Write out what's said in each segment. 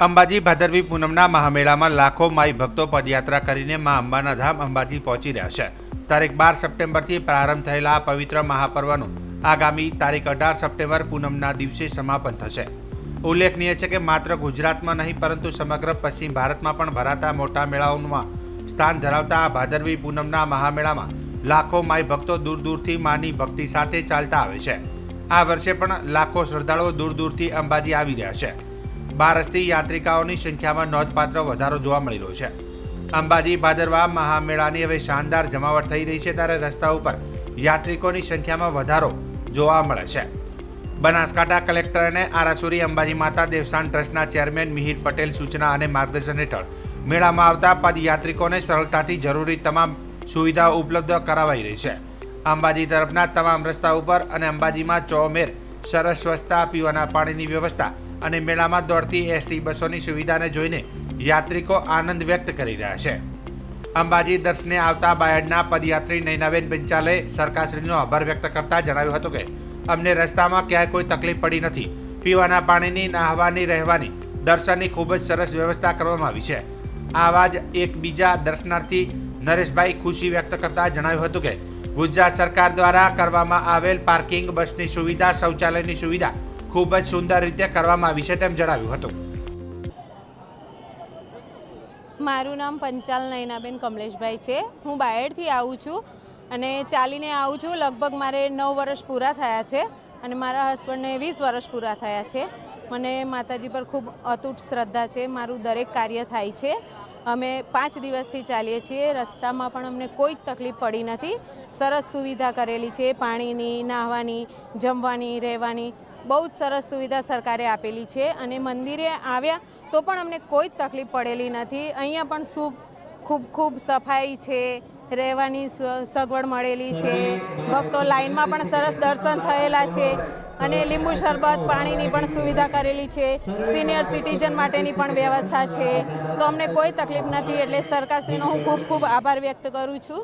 અંબાજી ભાદરવી પૂનમના મહામેળામાં લાખો માઈ ભક્તો પદયાત્રા કરીને મા અંબાના ધામ અંબાજી પહોંચી રહ્યા છે. તારીખ બાર સપ્ટેમ્બરથી પ્રારંભ થયેલા આ પવિત્ર મહાપર્વનું આગામી તારીખ અઢાર સપ્ટેમ્બર પૂનમના દિવસે સમાપન થશે. ઉલ્લેખનીય છે કે માત્ર ગુજરાતમાં નહીં, પરંતુ સમગ્ર પશ્ચિમ ભારતમાં પણ ભરાતા મોટા મેળાઓમાં સ્થાન ધરાવતા આ ભાદરવી પૂનમના મહામેળામાં લાખો માઈ ભક્તો દૂર દૂરથી માની ભક્તિ સાથે ચાલતા આવે છે. આ વર્ષે પણ લાખો શ્રદ્ધાળુઓ દૂર દૂરથી અંબાજી આવી રહ્યા છે. બારસથી યાત્રિકાઓની સંખ્યામાં નોંધપાત્ર વધારો જોવા મળી રહ્યો છે. અંબાજી, ભાદરવા મહામેળાની હવે શાનદાર જમાવટ થઈ રહી છે ત્યારે રસ્તા ઉપર યાત્રિકોની સંખ્યામાં વધારો જોવા મળે છે. બનાસકાંઠા કલેક્ટર અને આરાસુરી અંબાજી માતા દેવસ્થાન ટ્રસ્ટના ચેરમેન મિહિર પટેલ સૂચના અને માર્ગદર્શન હેઠળ મેળામાં આવતા પદયાત્રિકોને સરળતાથી જરૂરી તમામ સુવિધાઓ ઉપલબ્ધ કરાવાઈ રહી છે. અંબાજી તરફના તમામ રસ્તા ઉપર અને અંબાજીમાં ચોમેર સરસ સ્વચ્છતા પીવાના પાણીની વ્યવસ્થા અને મેળામાં દોડતી એસટી બસોની સુવિધાને જોઈને યાત્રિકો આનંદ વ્યક્ત કરી રહ્યા છે. અંબાજી દર્શને આવતા બાયડના પદયાત્રી નૈનાબેન પંચાલે સરકારશ્રીનો આભાર વ્યક્ત કરતા જણાવ્યું હતું કે, અમને રસ્તામાં ક્યાંય કોઈ તકલીફ પડી નથી. પીવાના પાણીની, નાહવાની, રહેવાની, દર્શનની ખૂબ જ સરસ વ્યવસ્થા કરવામાં આવી છે. આવા જ એક બીજા દર્શનાર્થી નરેશભાઈ ખુશી વ્યક્ત કરતા જણાવ્યું હતું કે, ગુજરાત સરકાર દ્વારા કરવામાં આવેલ પાર્કિંગ બસની સુવિધા, શૌચાલયની સુવિધા ખૂબ જ સુંદર રીતે કરવામાં આવી છે તેમ જણાવ્યું હતું. મારું નામ પંચાલ નયનાબેન કમલેશભાઈ છે. હું બાયડથી આવું છું અને ચાલીને આવું છું. લગભગ મારે નવ વર્ષ પૂરા થયા છે અને મારા હસબન્ડને વીસ વર્ષ પૂરા થયા છે. મને માતાજી પર ખૂબ અતૂટ શ્રદ્ધા છે. મારું દરેક કાર્ય થાય છે. અમે પાંચ દિવસથી ચાલીએ છીએ. રસ્તામાં પણ અમને કોઈ જ તકલીફ પડી નથી. સરસ સુવિધા કરેલી છે. પાણીની, નાહવાની, જમવાની, રહેવાની. બહુ જ સરસ સુવિધા સરકારે આપેલી છે અને મંદિરે આવ્યા તો પણ અમને કોઈ જ તકલીફ પડેલી નથી. અહીંયા પણ ખૂબ ખૂબ ખૂબ સફાઈ છે, રહેવાની સગવડ મળેલી છે. ભક્તો લાઇનમાં પણ સરસ દર્શન થયેલા છે અને લીંબુ શરબત પાણીની પણ સુવિધા કરેલી છે. સિનિયર સિટીઝન માટેની પણ વ્યવસ્થા છે. તો અમને કોઈ તકલીફ નથી એટલે સરકારશ્રીનો હું ખૂબ ખૂબ આભાર વ્યક્ત કરું છું.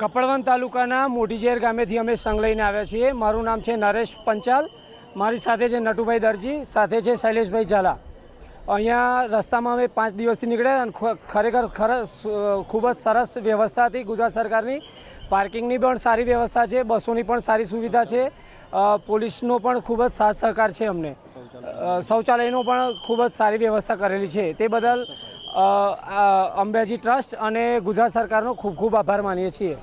કપડવંત તાલુકાના મોટીઝેર ગામેથી અમે સંઘ લઈને આવ્યા છીએ. મારું નામ છે નરેશ પંચાલ. મારી સાથે છે નટુભાઈ દરજી, સાથે છે શૈલેષભાઈ ઝાલા. અહીંયા રસ્તામાં અમે પાંચ દિવસથી નીકળ્યા અને ખરેખર ખૂબ જ સરસ વ્યવસ્થા હતી ગુજરાત સરકારની. પાર્કિંગની પણ સારી વ્યવસ્થા છે, બસોની પણ સારી સુવિધા છે. પોલીસનો પણ ખૂબ જ સાથ સહકાર છે અમને. શૌચાલયનો પણ ખૂબ જ સારી વ્યવસ્થા કરેલી છે. તે બદલ અંબાજી ટ્રસ્ટ અને ગુજરાત સરકારનો ખૂબ ખૂબ આભાર માનીએ છીએ.